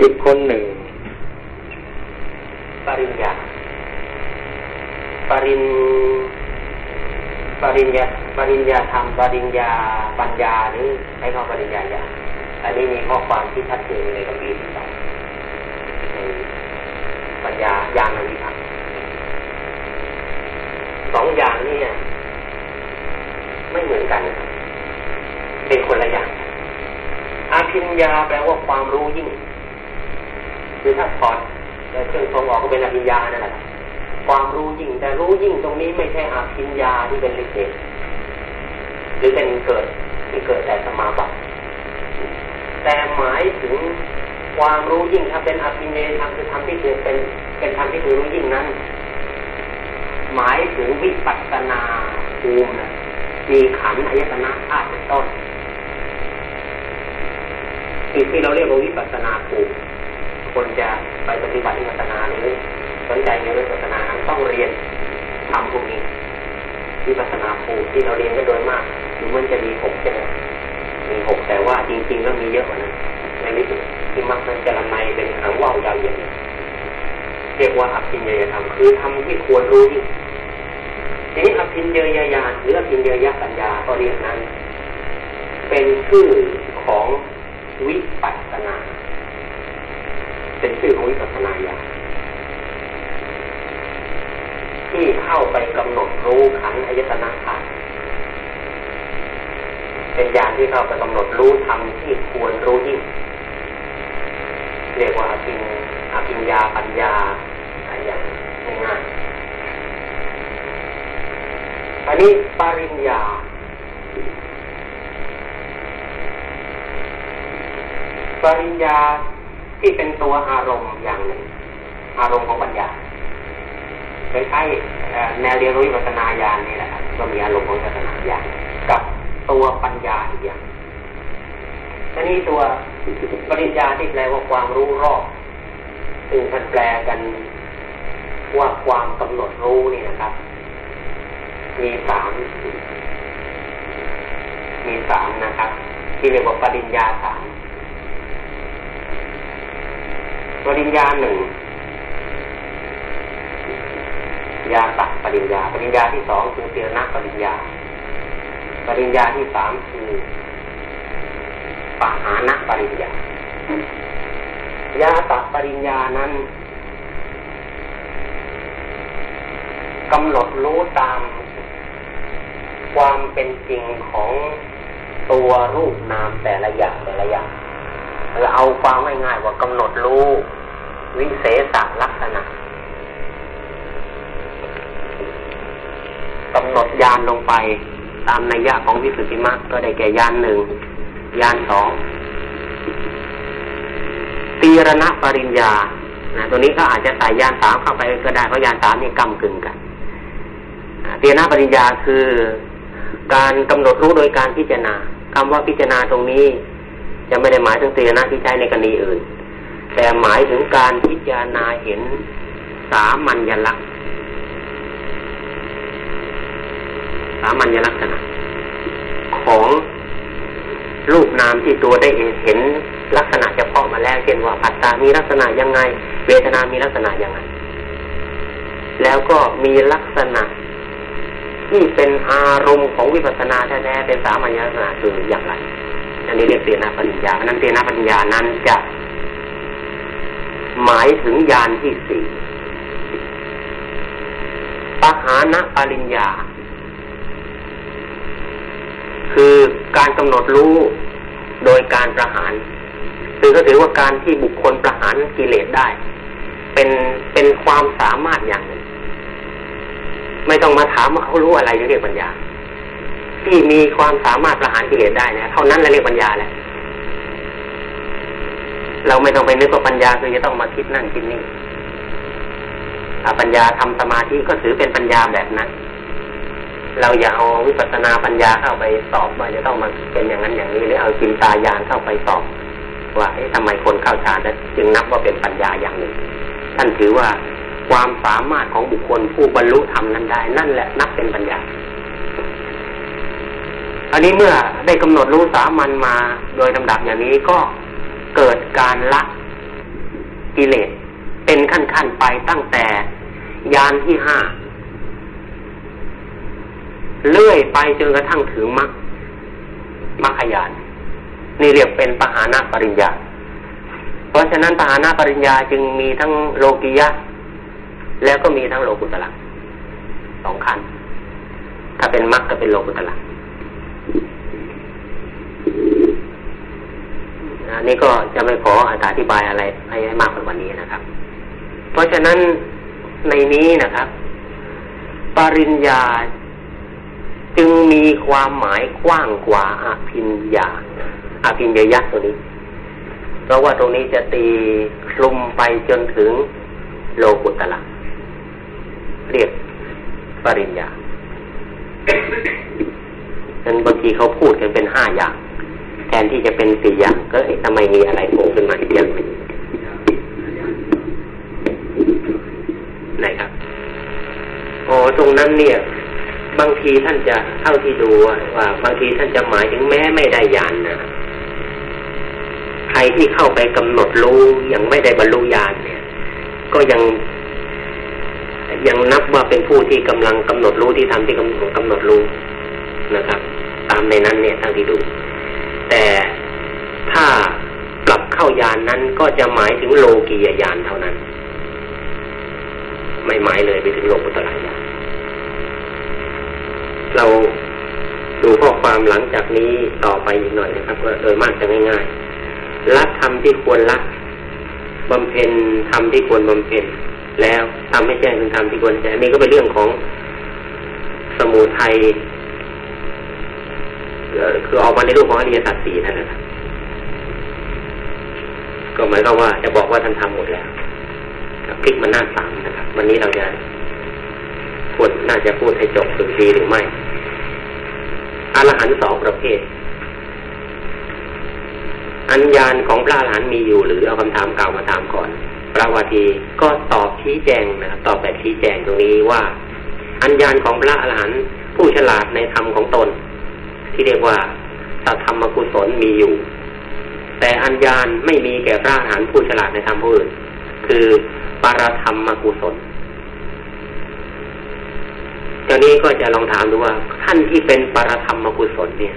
อีกคนหนึ่ง ปริญญา ปริญ ปริญญา ปริญญาธรรม ปริญญาปัญญานี้ใช้คำปริญญาอย่างอันนี้มีข้อความที่ชัดเจนในกัมพีที่สองปัญญาญาณวิพังสองอย่างนี้ไม่เหมือนกันเป็นคนละอย่างอาภิญญาแปลว่าความรู้ยิ่ง คือถ้าถอดเครื่องทรงออกก็เป็นอภิญญานั่นแหละความรู้ยิ่งแต่รู้ยิ่งตรงนี้ไม่ใช่อาภิญญาที่เป็นลิเกหรือเป็นเกิดที่เกิดแต่สมาบัติแต่หมายถึงความรู้ยิ่งถ้าเป็นอภิญญาธรรมคือธรรมที่คือเป็นเป็นธรรมที่คือรู้ยิ่งนั้น หมายถึงวิปัสสนาภูมินะมีขันธ์อายตนะธาตุเป็นต้นสิ่งที่เราเรียกว่าวิปัสสนาภูมิ คนจะไปปฏิบัติวิปัสสนาหรือสนใจในวิปัสสนานั้นต้องเรียนทำพวกนี้วิปัสสนาภูที่เราเรียนกันโดยมากมันจะมีหกใช่ไหมมีหกแต่ว่าจริงๆแล้วมีเยอะกว่านั้นในวิสุที่มักมันจะละไมเป็นหางว่าวยาวเหยียดเรียกว่าอภิญญาธรรมคือทำที่ควรรู้ที่ทีนี้อภิญญาญาณหรืออภินญญาปัญญาก็เรียกนั้น เป็นชื่อของวิปัสสนา เป็นชื่อของวิปัสสนาญาณที่เข้าไปกำหนดรู้ขันอายตนะธาตุเป็นญาณที่เข้าไปกำหนดรู้ธรรมที่ควรรู้ยิ่งเรียกว่าอภิญอภิญญาปัญญาอะไรอย่างง่ายอันนี้ปริญญาปริญญา ที่เป็นตัวอารมณ์อย่างหนึ่ง อารมณ์ของปัญญาคล้ายๆแนวเรียนรู้วิปัสนาญาณนี่แหละครับก็มีอารมณ์ของวิปัสนาญาณกับตัวปัญญาอีกอย่างอันนี้ตัวปริญญาที่แปลว่าความรู้รอบซึ่งท่านแปลกันว่าความกำหนดรู้นี่นะครับ มีสามมีสามนะครับ ที่เรียกว่าปริญญาสาม ปริญญาหนึ่งยาตักปริญญา ปริญญาที่สองคือเตียนักปริญญา ปริญญาที่สามคือปหานะปริญญายาตักปริญญานั้นกำหนดรู้ตามความเป็นจริงของตัวรูปนามแต่ละอย่างแต่ละอย่าง เราเอาความง่ายๆว่ากำหนดรู้วิเศษลักษณะกำหนดยานลงไปตามนัยยะของวิสุทธิมรรคก็ได้แก่ยานหนึ่งยานสองตีรณะปริญญานะตัวนี้ก็อาจจะใส่ยานสามเข้าไปก็ได้เพราะยานสามนี่กำกึ่งกันตีรณะปริญญาคือ การกำหนดรู้โดยการพิจารณาคำว่าพิจารณาตรงนี้ จะไม่ได้หมายถึงตีรณะที่ใช้ในกรณีอื่น แต่หมายถึงการพิจารณาเห็นสามัญลักษณ์สามัญลักษณะ ของรูปนามที่ตัวได้เห็นลักษณะเฉพาะมาแล้วเช่นว่าปัตตามีลักษณะยังไง เวทนามีลักษณะยังไง แล้วก็มีลักษณะที่เป็นอารมณ์ของวิปัสสนาแท้ๆเป็นสามัญลักษณะคืออย่างไร อันนี้เรียกเตียนาปัญญาอันนั้นเตียนาปัญญานั้นจะหมายถึงญาณที่สี่ปหานะปริญญา คือการกำหนดรู้โดยการประหาร คือก็ถือว่าการที่บุคคลประหารกิเลสได้ เป็นเป็นความสามารถอย่างหนึ่งไม่ต้องมาถามว่าเขารู้อะไรเรียกปัญญา ที่มีความสามารถประหารกิเลสได้นะเท่านั้นเรียกปัญญาแหละเราไม่ต้องไปนึกว่าปัญญาคือจะต้องมาคิดนั่นคิดนี่ปัญญาทำสมาธิก็ถือเป็นปัญญาแบบนั้น เราอย่าเอาวิปัสสนาปัญญาเข้าไปสอบว่าจะต้องมาเป็นอย่างนั้นอย่างนี้หรือเอาจินตายานเข้าไปสอบ ว่าทำไมคนเข้าฌานแล้วจึงนับว่าเป็นปัญญาอย่างหนึ่ง ท่านถือว่าความสามารถของบุคคลผู้บรรลุธรรมนั้นได้ นั่นแหละนับเป็นปัญญา อันนี้เมื่อได้กำหนดรู้สามัญมาโดยลำดับอย่างนี้ก็เกิดการละกิเลสเป็นขั้นๆไปตั้งแต่ยานที่ห้าเลื่อยไปจนกระทั่งถึงมรรคมรรคยานนี่เรียกเป็นปหานาปริญญา เพราะฉะนั้นปหานาปริญญาจึงมีทั้งโลกิยะ แล้วก็มีทั้งโลกุตละสองขั้นถ้าเป็นมรรคก็เป็นโลกุตละ อันนี้ก็จะไม่ขออธิบายอะไรให้มากกว่าวันนี้นะครับ เพราะฉะนั้นในนี้นะครับ ปริญญาจึงมีความหมายกว้างกว่าอภิญญาอภิญญายักษ์ตัวนี้ เพราะว่าตรงนี้จะตีคลุมไปจนถึงโลกุตละเรียกปริญญานั้นบางทีเขาพูดกันเป็นห้าอย่าง แทนที่จะเป็นสี่อย่างก็ทำไมมีอะไรโผล่ขึ้นมาอีกอย่างหนึ่งไหนครับโอ้ตรงนั้นเนี่ย บางทีท่านจะเท่าที่ดูว่า บางทีท่านจะหมายถึงแม้ไม่ได้ยานนะใครที่เข้าไปกำหนดรู้ยังไม่ได้บรรลุญาณเนี่ย ก็ยังยังนับว่าเป็นผู้ที่กำลังกำหนดรู้ที่ทำที่กำหนดกำหนดรู้นะครับ ตามในนั้นเนี่ยท่าที่ดู แต่ถ้าปรับเข้ายานนั้นก็จะหมายถึงโลกียญาณเท่านั้น ไม่หมายเลยไปถึงโลกุตระญาณเราดูข้อความหลังจากนี้ต่อไปอีกหน่อยนะครับว่าโดยมากจะง่ายๆละธรรมที่ควรละบำเพ็ญธรรมที่ควรบำเพ็ญแล้วทำให้แจ้งถึงธรรมที่ควรแจ้งนี่ก็เป็นเรื่องของสมุทัย คือออกมาในรูปของอริยสัจสี่นั่นแหละก็หมายความว่าจะบอกว่าท่านทำหมดแล้วพลิกมันหน้าสามนะครับ วันนี้เราจะควรน่าจะพูดให้จบถึงดีหรือไม่อรหันต์สองประเภท อัญญาณของพระอรหันต์มีอยู่หรือเอาคำถามเก่ามาถามก่อนพระวาทีก็ตอบชี้แจงนะครับตอบแบบชี้แจงตรงนี้ว่า อัญญาณของพระอรหันต์ผู้ฉลาดในธรรมของตน ที่เรียกว่าสัธรรมกุศลมีอยู่ แต่อัญญาณไม่มีแก่พระอรหันต์ผู้ฉลาดในธรรมผู้อื่น คือปารธรรมกุศลตอนนี้ก็จะลองถามดูว่า ท่านที่เป็นปรธรรมกุศลเนี่ย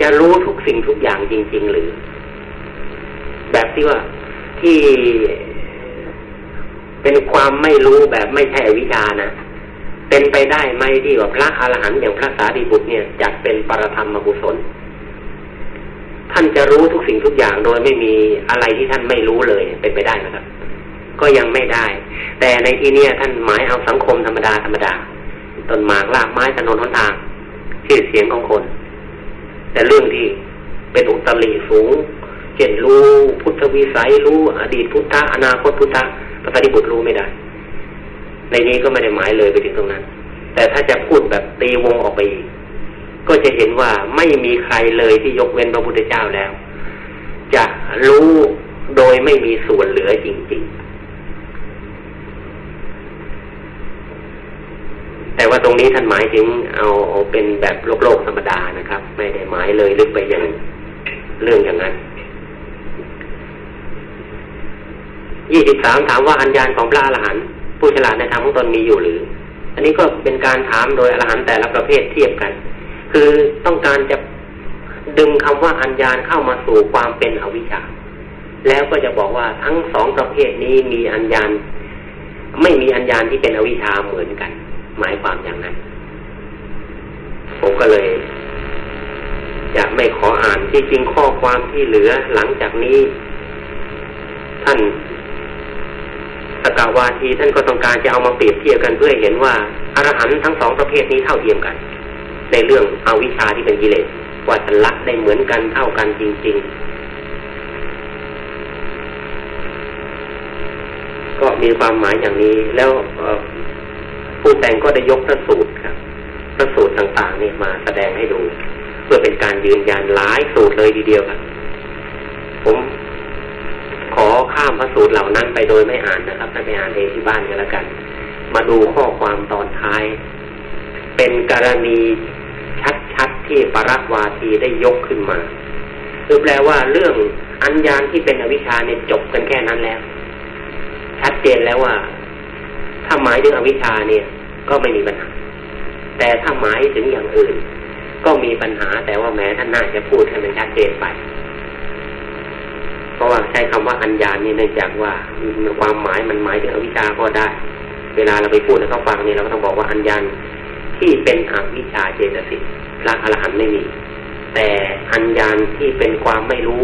จะรู้ทุกสิ่งทุกอย่างจริง ๆ หรือ แบบที่ว่าที่เป็นความไม่รู้แบบไม่ใช่วิชานะ เป็นไปได้ไหมที่ว่าพระอรหันต์อย่างพระสารีบุตรเนี่ยจัดเป็นปรธรรมกุศล ท่านจะรู้ทุกสิ่งทุกอย่างโดยไม่มีอะไรที่ท่านไม่รู้เลย เป็นไปได้ไหมครับ ก็ยังไม่ได้ แต่ในที่นี้ท่านหมายเอาสังคมธรรมดาธรรมดาต้นหมากลากไม้ถนนหนทางชื่อเสียงของคน แต่เรื่องที่เป็นอุตริสูงเช่นรู้พุทธวิสัยรู้อดีตพุทธะอนาคตพุทธะพระสารีบุตรรู้ไม่ได้ ในนี้ก็ไม่ได้หมายเลยไปถึงตรงนั้น แต่ถ้าจะพูดแบบตีวงออกไปอีก ก็จะเห็นว่าไม่มีใครเลยที่ยกเว้นพระพุทธเจ้าแล้ว จะรู้โดยไม่มีส่วนเหลือจริง ๆ แต่ว่าตรงนี้ท่านหมายถึงเอาเอาเป็นแบบโลกโลกธรรมดานะครับ ไม่ได้หมายเลยลึกไปอย่างเรื่องอย่างนั้นยี่สิบสามถามว่าอัญญาณของพระอรหันต์ ผู้ฉลาดในธรรมของตนมีอยู่หรือ อันนี้ก็เป็นการถามโดยอรหันต์แต่ละประเภทเทียบกัน คือต้องการจะดึงคำว่าอัญญาณเข้ามาสู่ความเป็นอวิชชา แล้วก็จะบอกว่าทั้งสองประเภทนี้มีอัญญาณไม่มีอัญญาณที่เป็นอวิชชาเหมือนกัน หมายความอย่างนั้น ผมก็เลยจะไม่ขออ่านที่จริงข้อความที่เหลือหลังจากนี้ ท่าน สกาวาทีท่านก็ต้องการจะเอามาเปรียบเทียบกันเพื่อเห็นว่าอรหันต์ทั้งสองประเภทนี้เท่าเทียมกัน ในเรื่องเอาวิชาที่เป็นกิเลสว่าจะละได้เหมือนกันเท่ากันจริง ๆ ก็มีความหมายอย่างนี้แล้วผู้แต่งก็ได้ยกพระสูตรครับพระสูตรต่างๆนี่มาแสดงให้ดู เพื่อเป็นการยืนยันหลายสูตรเลยทีเดียวครับ ผมขอข้ามพระสูตรเหล่านั้นไปโดยไม่อ่านนะครับไปอ่านเองที่บ้านกันแล้วกัน มาดูข้อความตอนท้าย เป็นกรณีชัดๆที่ปรักวาทีได้ยกขึ้นมาคือแปลว่าเรื่องอัญญาณที่เป็นอวิชชาเนี่ยจบกันแค่นั้นแล้ว ชัดเจนแล้วว่า ถ้าหมายถึงอวิชชาเนี่ย ก็ไม่มีปัญหา แต่ถ้าหมายถึงอย่างอื่น ก็มีปัญหาแต่ว่าแม้ท่านน่าจะพูดให้มันชัดเจนไป เพราะว่าใช้คำว่าอัญญาณนี่เนื่องจากว่าความหมายมันหมายถึงอวิชชาก็ได้ เวลาเราไปพูดให้เขาฟังนี่เราก็ต้องบอกว่าอัญญาณที่เป็นอวิชชาเจตสิกพระอรหันต์ไม่มี แต่อัญญาณที่เป็นความไม่รู้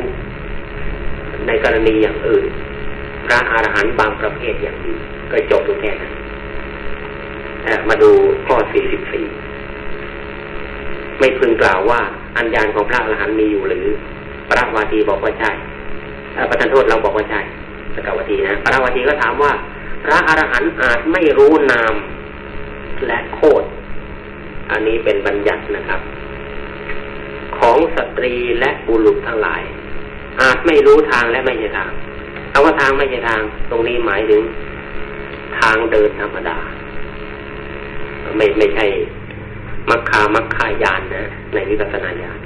ในกรณีอย่างอื่น พระอรหันต์บางประเภทอย่างนี้ก็จบตรงแค่นั้นมาดูข้อ 44 ไม่พึงกล่าวว่าอัญญาณของพระอรหันต์มีอยู่หรือ พระวาทีบอกว่าใช่ ประธานโทษเราบอกว่าใช่สกาวทีนะพระวาทีก็ถามว่า พระอรหันต์อาจไม่รู้นามและโคดอันนี้เป็นบัญญัตินะครับ ของสตรีและบุรุษทั้งหลาย อาจไม่รู้ทางและไม่ใช่ทางเอาว่าทางไม่ใช่ทาง ตรงนี้หมายถึง ทางเดินธรรมดา ไม่ไม่ใช่มัคคามัคคายานนะในวิปัสสนาญาณ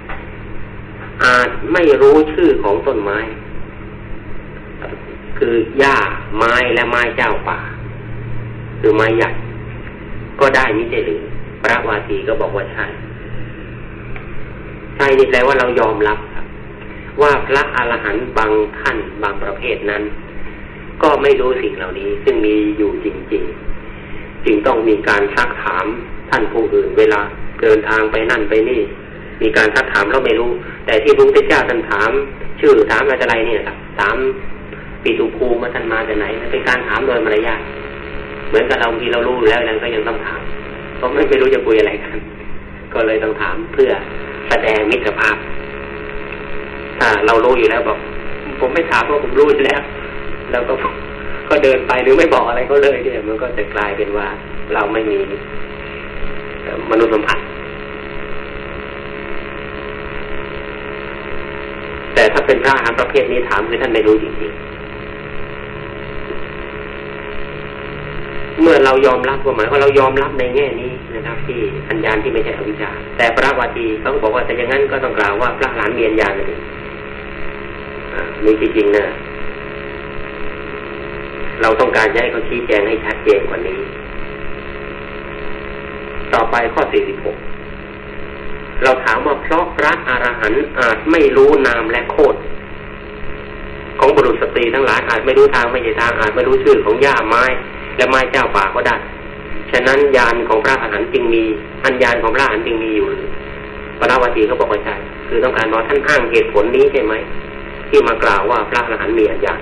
อาจไม่รู้ชื่อของต้นไม้ คือหญ้าไม้และไม้เจ้าป่า คือไม้ใหญ่ก็ได้มิใช่หรือพระวาทีก็บอกว่าใช่ใช่นี่แปลว่าเรายอมรับครับ ว่าพระอรหันต์บางท่านบางประเภทนั้น ก็ไม่รู้สิ่งเหล่านี้ซึ่งมีอยู่จริง ๆ จึงต้องมีการซักถามท่านผู้อื่น เวลาเดินทางไปนั่นไปนี่ มีการซักถามเราไม่รู้ แต่ที่พระพุทธเจ้าท่านถาม ชื่อถามอะไรเนี่ยครับถาม ปีตุภูมาท่านมาจากไหนเป็นการถามโดยมารยาทเหมือนกับเราที่เรารู้แล้วนั้นก็ยังต้องถามเพราะไม่ไม่รู้จะคุยอะไรกัน ก็เลยต้องถามเพื่อแสดงมิตรภาพ ถ้าเรารู้อยู่แล้วบอก ผมไม่ถามเพราะผมรู้อยู่แล้ว แล้วก็ก็เดินไปหรือไม่บอกอะไรก็เลยเนี่ยมันก็จะกลายเป็นว่าเราไม่มีมนุษย์สัมผัสแต่ถ้าเป็นพระอาหารประเภทนี้ถามคือท่านไม่รู้จริงๆ เมื่อเรายอมรับก็หมายว่าเรายอมรับในแง่นี้นะครับ ที่อัญญาณที่ไม่ใช่อวิชชา แต่พระวาทีเขาบอกว่าแต่อย่างนั้นก็ต้องกล่าวว่าพระหลานมีอัญญาณมีจริงๆนะเราต้องการให้เขาชี้แจงให้ชัดเจนกว่านี้ ต่อไปข้อ 46 เราถามว่าเพราะพระอรหันต์อาจไม่รู้นามและโคดของบุรุษสตรีทั้งหลายอาจไม่รู้ทางไม่ใช่ทางอาจไม่รู้ชื่อของหญ้าไม้ และไม้เจ้าป่าก็ได้ ฉะนั้นยานของพระอรหันต์จึงมีอันยานของพระอรหันต์จึงมีอยู่พระวาทีเขาบอกว่าใช่คือต้องการบอกท่านอ้างเหตุผลนี้ใช่ไหมที่มากล่าวว่าพระอรหันต์มีอันยาน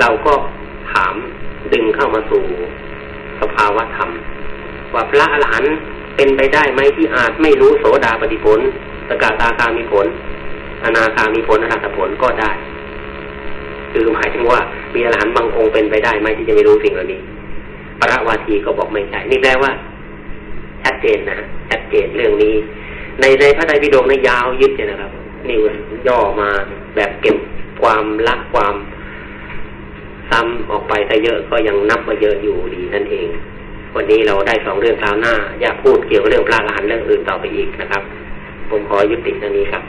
เราก็ถามดึงเข้ามาสู่สภาวะธรรม ว่าพระอรหันต์เป็นไปได้ไหมที่อาจไม่รู้โสดาปฏิผลสกาตาคามีผลอนาคามีผลอรหัตผลก็ได้ คือหมายถึงว่ามีอรหันต์บางองค์เป็นไปได้ไหมที่จะไม่รู้สิ่งเหล่านี้พระวาทีก็บอกไม่ใช่นี่แปลว่า ชัดเจนนะชัดเจนเรื่องนี้ ในในพระไตรปิฎกในยาวยึดเนี่ยนะครับนี่ย่อมาแบบเก็บความละความซ้ำออกไปแต่เยอะก็ยังนับว่าเยอะอยู่ดีนั่นเอง วันนี้เราได้สองเรื่องคราวหน้า อยากพูดเกี่ยวกับเรื่องพระอรหันต์เรื่องอื่นต่อไปอีกนะครับ ผมขอยุติตรงนี้ครับ